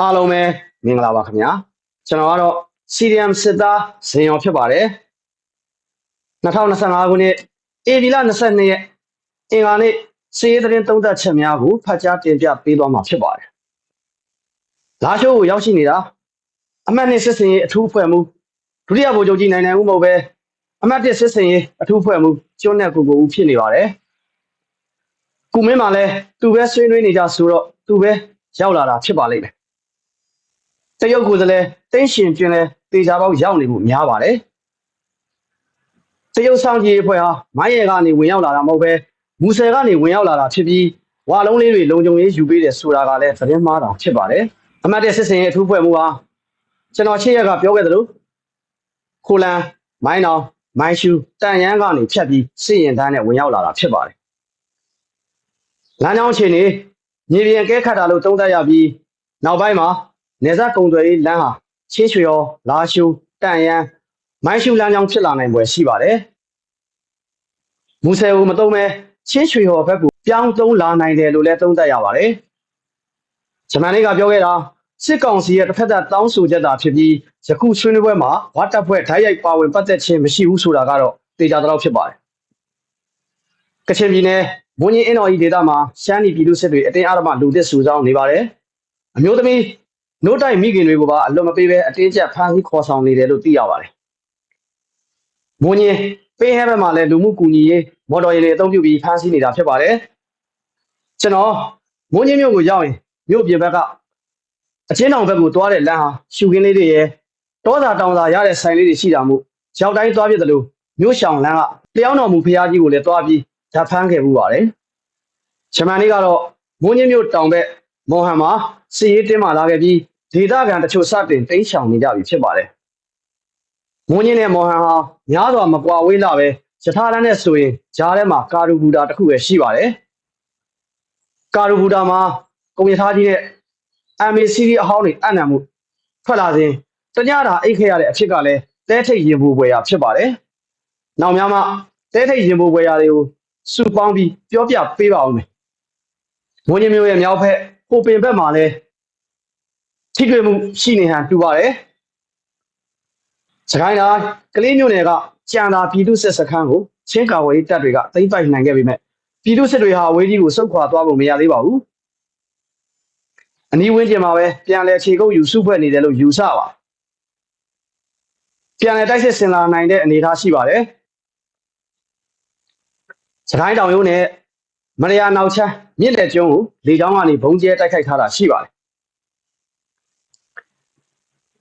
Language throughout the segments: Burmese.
အားလုံးပဲမင်္ဂလာပါခင်ဗျာကျွန်တော်ကတော့ CDM စစ်သားဇင်ရောဖြစ်ပါတယ်2025ခုနှစ်ဧပြီလ22ရက်အင်္ဂါနေ့စီးရဲသတင်းသုံးသပ်ချက်များကိုဖတ်ကြားတင်ပြပေးသွားမှာဖြစ်ပါတယ်လာရှိုးကိုရောက်ရှိနေတာအမှတ်နှစ်စစ်စင်ရေးအထူးအဖွဲ့မှုဒုတိယဗိုလ်ချုပ်ကြီးနိုင်နိုင်ဦးမဟုတ်ပဲအမှတ်တစ်စစ်စင်ရေးအထူးအဖွဲ့မှုကျွန်းနဲ့ကိုကိုဦးဖြစ်နေပါတယ်ကုမင်းမှာလဲသူပဲဆွေးနွေးနေကြဆိုတော့သူပဲရောက်လာတာဖြစ်ပါလိမ့်မယ် တရုတ်ကိုယ်စားလှယ်တင်းရှင်ကျွန်းလဲတေချာပေါက်ရောက်နေမှုများပါတယ်တရုတ်ဆောင်ကြီးအဖွဲ့ဟာမိုင်းရဲကနေဝင်ရောက်လာတာမဟုတ်ပဲမူဆယ်ကနေဝင်ရောက်လာတာဖြစ်ပြီးဝါလုံးလေးတွေလုံခြုံရေးယူပေးတယ်ဆိုတာကလည်းသတင်းမှားတာဖြစ်ပါတယ်အမှတ်တဲ့စစ်စင်ရဲ့အထူးဖွဲ့မှုဟာကျွန်တော်ရှေ့ရက်ကပြောခဲ့သလိုခိုလန်မိုင်းနောင်မိုင်းရှူတန်ရန်ကနေဖြတ်ပြီးစစ်ရင်တန်းနဲ့ဝင်ရောက်လာတာဖြစ်ပါတယ်လမ်းကြောင်းအခြေအနေမြေပြင်ကဲခတ်တာလို့သုံးသပ်ရပြီးနောက်ပိုင်းမှာ နေဆက်ကုံတွေလမ်းဟာချင်းရွှေရောလာရှူတန်ရန်မိုင်းရှူလမ်းကြောင်းဖြစ်လာနိုင်ပွဲရှိပါတယ်။မူဆယ်ကိုမတုံးမဲချင်းရွှေရောဘက်ကိုပြောင်းသုံးလာနိုင်တယ်လို့လည်းသုံးသပ်ရပါတယ်။ဂျမန်လေးကပြောခဲ့တာစစ်ကောင်စီရဲ့တစ်ဖက်သက်တောင်းဆိုချက်သာဖြစ်ပြီးယခုဆွေးနွေးပွဲမှာဝါတပ်ဖွဲ့ဓာတ်ရိုက်ပါဝင်ပတ်သက်ခြင်းမရှိဘူးဆိုတာကတော့တေချာတော့ဖြစ်ပါတယ်။ကချင်ပြည်နယ်မွန်ကြီးအင်းတော်ကြီးဒေသမှာရှမ်းပြည်ပြည်သူစစ်တွေအတင်းအဓမ္မလူသစ်စုဆောင်းနေပါတယ်။အမျိုးသမီး နို့တိုက်မိခင်တွေကိုပါအလွတ်မပေးဘဲအတင်းကျပ်ဖမ်းဆီးခေါ်ဆောင်နေတယ်လို့သိရပါတယ်။မွန်ကြီးပေးဟဲဘက်မှာလည်းလူမှုကူညီရေးမော်တော်ယာဉ်တွေအသုံးပြုပြီးဖမ်းဆီးနေတာဖြစ်ပါတယ်။ကျွန်တော်မွန်ကြီးမြို့ကိုရောက်ရင်မြို့ပြင်ဘက်ကအချင်းတောင်ဘက်ကိုသွားတဲ့လမ်းဟာရှူကင်းလေးတွေရဲ့တောစာတောင်စာရတဲ့ဆိုင်လေးတွေရှိတာမို့ရောက်တိုင်းသွားပြတယ်လို့မြို့ရှောင်လမ်းကလျောင်းတော်မူဖရားကြီးကိုလည်းသွားပြီးဓာတ်ဖမ်းခဲ့မှုပါတယ်။ဂျမန်လေးကတော့မွန်ကြီးမြို့တောင်ဘက်မော်ဟန်မှာစီရေးတင်းမာလာခဲ့ပြီး ဒေသခံတချို့စတင်တိမ်းရှောင်နေကြပြီဖြစ်ပါတယ်။မွန်းင်းနဲ့မော်ဟန်ဟာများစွာမကွာဝေးလာပဲယထာလန်းနဲ့ဆိုရင်ဂျားထဲမှာကာရူဘူတာတစ်ခုပဲရှိပါတယ်။ကာရူဘူတာမှာကုန်ရထားကြီးနဲ့ MACD အဟောင်းတွေအနံ့မှုထွက်လာစဉ်တညတာအိတ်ခဲ့ရတဲ့အဖြစ်ကလည်းတဲထိတ်ရင်ပူပွဲရာဖြစ်ပါတယ်။နောက်များမှတဲထိတ်ရင်ပူပွဲရာတွေကိုစုပေါင်းပြီးပြောပြပေးပါဦးမယ်။မွန်းင်းမျိုးရဲ့မြောက်ဖက်ဟိုပင်ဘက်မှာလည်း ထိတွေ့မှုရှိနေဟန်တူပါတယ်။စကိုင်းတိုင်းကလေးမျိုးနယ်ကကြံသာပြည်သူစစ်စခန်းကိုချင်းကာဝေးတပ်တွေကသိမ်းပိုက်နိုင်ခဲ့ပေမဲ့ပြည်သူစစ်တွေဟာအဝေးကြီးကိုစုခွာသွားဖို့မရသေးပါဘူး။အနီးဝန်းကျင်မှာပဲပြန်လည်ခြေကုပ်ယူစုဖွဲ့နေတယ်လို့ယူဆပါ။ပြန်လည်တိုက်စစ်ဆင်လာနိုင်တဲ့အနေအထားရှိပါတယ်။စကိုင်းတောင်ရုံးနဲ့မရယာနောက်ချမ်းမြစ်လက်ကျွန်းကိုလေကြောင်းကနေဘုံကျဲတိုက်ခိုက်ထားတာရှိပါတယ်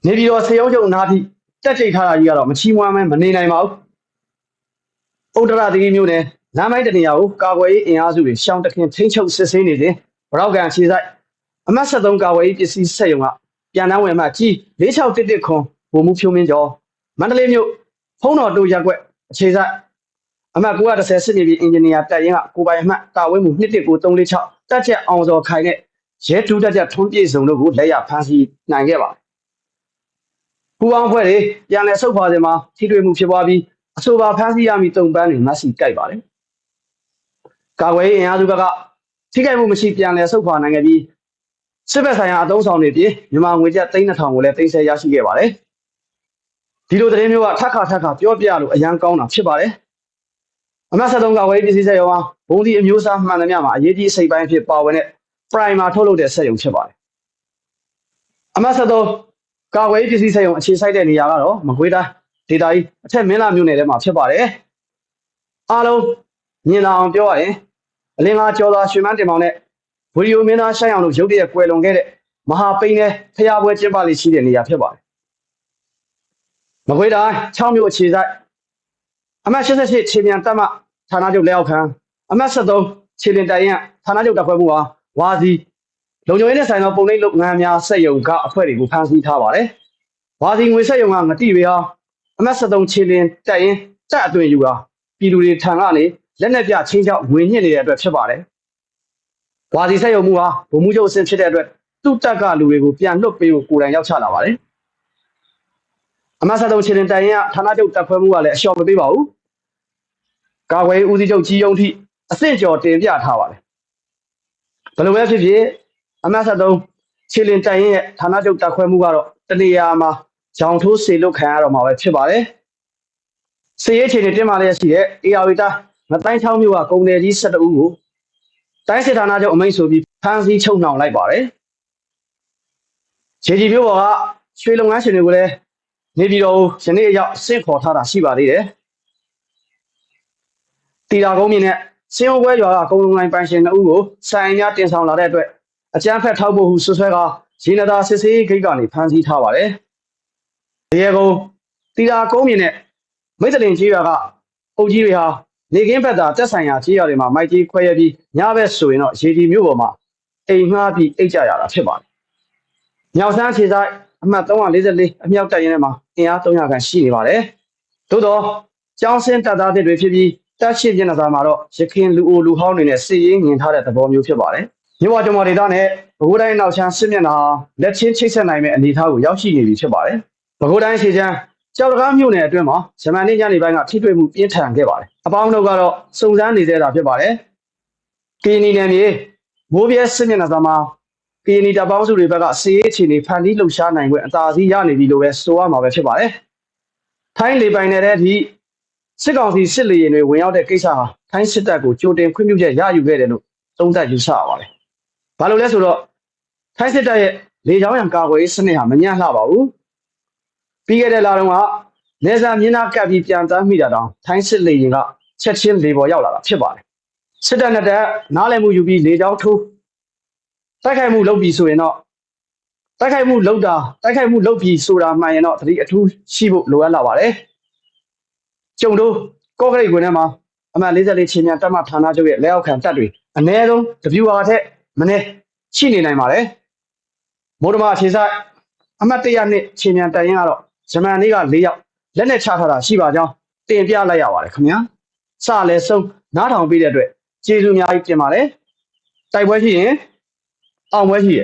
နေပြည်တော်စေယုံချုပ်နာတိတက်ချိတ်ထားတာကြီးကတော့မချီးမွမ်းမဲမနေနိုင်ပါဘူးဥတ္တရသီရိမြို့နယ်လမ်းမိုက်တနေရာကိုကာကွယ်ရေးအင်အားစုတွေရှောင်းတခင်ထိန်းချုပ်စစ်ဆေးနေစဉ်ဘရောက်ကန်ခြေဆိုင်အမတ်73ကာကွယ်ရေးပစ္စည်းစက်ရုံကပြန်တန်းဝင်မှကြီး4611ခွန်ဗိုလ်မှူးဖြိုးမင်းကျော်မန္တလေးမြို့ဖုံးတော်တူရက်ွက်အခြေဆိုင်အမတ်930စစ်မြေပြင်အင်ဂျင်နီယာတပ်ရင်းကကိုပိုင်အမှတ်တာဝဲမှု219346တက်ချက်အောင်စော်ခိုင်နဲ့ရဲတူတက်ချက်ထွန်းပြည့်စုံတို့ကိုလက်ရဖမ်းဆီးနိုင်ခဲ့ပါတယ် ပူပေါင်းဖွဲ့တွေပြန်လည်ဆုတ်ခွာစဉ်မှာထိတွေ့မှုဖြစ်ပွားပြီးအဆိုပါဖမ်းဆီးရမည့်တုံပန်းတွေမတ်စီကြိုက်ပါတယ်။ကာကွယ်ရေးအင်အားစုဘက်ကထိခိုက်မှုမရှိပြန်လည်ဆုတ်ခွာနိုင်ခဲ့ပြီးစစ်ဘက်ဆိုင်ရာအသုံးဆောင်တွေပြင်မြန်မာငွေကျပ်3000ကိုလည်းတင်ဆက်ရရှိခဲ့ပါတယ်။ဒီလိုသတင်းမျိုးကထပ်ခါထပ်ခါပြောပြလို့အရန်ကောင်းတာဖြစ်ပါတယ်။အမတ်73ကာကွယ်ရေးပစ္စည်းစက်ရုံဟာဘုံဒီအမျိုးအစားမှန်သမျှမှာအရေးကြီးအစိပ်ပိုင်းဖြစ်ပါဝင်တဲ့ primer ထုတ်လုပ်တဲ့စက်ရုံဖြစ်ပါတယ်။အမတ်73 ကာကွယ်ရေးပစ္စည်းစက်ရုံအခြေစိုက်တဲ့နေရာကတော့မကွေးတိုင်းဒေတာကြီးအထက်မင်းလာမြို့နယ်ထဲမှာဖြစ်ပါတယ်အားလုံးမြင်လာအောင်ပြောရရင်အလင်းကားကျော်သာရွှေမန်းတင်မောင်နဲ့ဗီဒီယိုမင်းသားရှိုင်းအောင်တို့ရုပ်တရက်ကွယ်လွန်ခဲ့တဲ့မဟာပိန်းနဲ့ဖျားပွဲကျင်းပလေးရှိတဲ့နေရာဖြစ်ပါတယ်မကွေးတိုင်း6မြို့အခြေစိုက်အမတ်88ခြေမြန်တပ်မဌာနချုပ်လက်အောက်ခံအမတ်73ခြေလင်တိုင်ရဌာနချုပ်တပ်ဖွဲ့မှုဟာဝါစီ လုံခြုံရေးနဲ့ဆိုင်သောပုံနှိပ်လုပ်ငန်းများစက်ရုံကအဖွဲ့တွေကိုဖမ်းဆီးထားပါတယ်။ဝါစီငွေစက်ရုံကငတိတွေဟာအမတ်73ခြေလင်တက်ရင်တက်အသွင်ယူတာပြည်သူတွေထံကနေလက်နက်ပြချင်းချောက်ငွေညှစ်နေတဲ့အတွက်ဖြစ်ပါတယ်။ဝါစီစက်ရုံမှုဟာဗိုလ်မှူးချုပ်အဆင့်ဖြစ်တဲ့အတွက်သူ့တက်ကလူတွေကိုပြန်လွတ်ပေးဖို့ကိုယ်တိုင်ရောက်ချလာပါတယ်။အမတ်73ခြေလင်တက်ရင်ကဌာနချုပ်တပ်ဖွဲ့မှုကလည်းအလျှော်မပေးပါဘူး။ကာကွယ်ဦးစီးချုပ်ကြီးယုံထိအဆင့်ကျော်တင်ပြထားပါတယ်။ဘယ်လိုပဲဖြစ်ဖြစ် အမတ်73ခြေလင်တိုင်ရင်ရဲ့ဌာနချုပ်တပ်ခွဲမှုကတော့တနေရာမှာဂျောင်ထိုးစေလွတ်ခံရတော့မှာပဲဖြစ်ပါတယ်။စေရေးခြေနေတင်မာလျက်ရှိတဲ့ AR တာငတိုင်းချောင်းမြို့ကကုန်တယ်ကြီး12ဦးကိုတိုင်းစစ်ဌာနချုပ်အမိန့်ဆိုပြီးဖမ်းဆီးချုပ်နှောင်လိုက်ပါတယ်။ခြေကြီးမြို့ပေါ်ကရွှေလုပ်ငန်းရှင်တွေကိုလည်းနေပြည်တော်ကိုယနေ့အရောက်ဆင့်ခေါ်ထားတာရှိပါသေးတယ်။တီတာကုန်းမြင့်နဲ့စင်းဝဲရွာကကုန်းလုံးလိုင်းပိုင်ရှင်2ဦးကိုဆိုင်များတင်ဆောင်လာတဲ့အတွက် အကြမ်းဖက်ထောက်ပို့ဟုဆွဆွဲကရင်းနတာစစ်ဆေးဂိတ်ကနေဖမ်းဆီးထားပါတယ်။တရေကုန်းတီတာကုန်းမြင့်နဲ့မိတ်တလင်ကြီးရွာကအုပ်ကြီးတွေဟာနေကင်းဘက်သာတက်ဆိုင်ရာကြီးရွာတွေမှာမိုက်ကြီးခွဲရပြီးညဘက်ဆိုရင်တော့ရေဒီမြို့ပေါ်မှာအိမ်ငှားပြီးအိတ်ကြရတာဖြစ်ပါတယ်။မြောက်ဆန်းခြေဆိုင်အမှတ်344အမြောက်တပ်ရင်းထဲမှာအင်အား300ခန့်ရှိနေပါတယ်။သို့တော့ကျောင်းစင်းတပ်သားတွေဖြစ်ပြီးတပ်ရှိမျက်နှာစာမှာတော့ရခင်လူအိုလူဟောင်းတွေနဲ့စစ်ရေးငင်ထားတဲ့သဘောမျိုးဖြစ်ပါတယ်။ မြို့ဝကျမဒေသနဲ့ဘကိုးတိုင်းနောက်ချမ်းစစ်မျက်နှာလက်ချင်းချိတ်ဆက်နိုင်မဲ့အနေအထားကိုရောက်ရှိနေပြီဖြစ်ပါတယ်။ဘကိုးတိုင်းခြေချမ်းကြောက်တကားမြို့နယ်အတွင်းမှာဇမန်နေ့ညနေပိုင်းကထိတွေ့မှုပြင်းထန်ခဲ့ပါတယ်။အပေါင်းတို့ကတော့စုံစမ်းနေသေးတာဖြစ်ပါတယ်။ကီနီနယ်မြေမိုးပြဲစစ်မျက်နှာစာမှာကီနီတပ်ပေါင်းစုတွေဘက်ကစီးရေးအခြေအနေဖန်တီးလှုပ်ရှားနိုင်ခွင့်အသာစီးရနေပြီလို့ပဲဆိုရမှာပဲဖြစ်ပါတယ်။ထိုင်းလေပိုင်နယ်တဲ့ဒီစစ်ကောင်စီစစ်လေယာဉ်တွေဝင်ရောက်တဲ့ကိစ္စဟာထိုင်းစစ်တပ်ကိုကြိုတင်ခွင့်ပြုချက်ရယူခဲ့တယ်လို့သုံးသပ်ယူဆရပါတယ်။ ဘာလို့လဲဆိုတော့ထိုင်းစစ်တပ်ရဲ့လေကြောင်းရန်ကာကွယ်ရေးစနစ်ဟာမညံ့လှပါဘူး။ပြီးခဲ့တဲ့လတုန်းကနေဇာမြင်းနာကပ်ပြီးပြန်တမ်းမိတာတောင်ထိုင်းစစ်လေယာဉ်ကချက်ချင်းလေပေါ်ရောက်လာတာဖြစ်ပါတယ်။စစ်တပ်နဲ့တပ်နားလည်မှုယူပြီးလေကြောင်းထိုးတိုက်ခိုက်မှုလုပ်ပြီးဆိုရင်တော့တိုက်ခိုက်မှုလုပ်တာတိုက်ခိုက်မှုလုပ်ပြီးဆိုတာမှန်ရင်တော့သတိအထူးရှိဖို့လိုအပ်လာပါတယ်။ကျုံတို့ကော့ကရိတ်ကွင်းထဲမှာအမှတ်44ချင်းမြန်တပ်မဌာနချုပ်ရဲ့လက်အောက်ခံတပ်တွေအ ਨੇ ဆုံးတပြူဟာထက် မနေရှိနေနိုင်ပါတယ်။မိုးဒမအခြေဆိုင်အမှတ်100နှစ်ချင်းမြန်တိုင်ရင်ကတော့ဂျမန်လေးက၄ယောက်လက်နဲ့ချထားတာရှိပါကြောင်းတင်ပြလိုက်ရပါတယ်ခင်ဗျာ။စလဲဆုံးနားထောင်ပြီးတဲ့အတွက်ကျေးဇူးအများကြီးတင်ပါတယ်။တိုက်ပွဲရှိရင်အောင်ပွဲရှိရ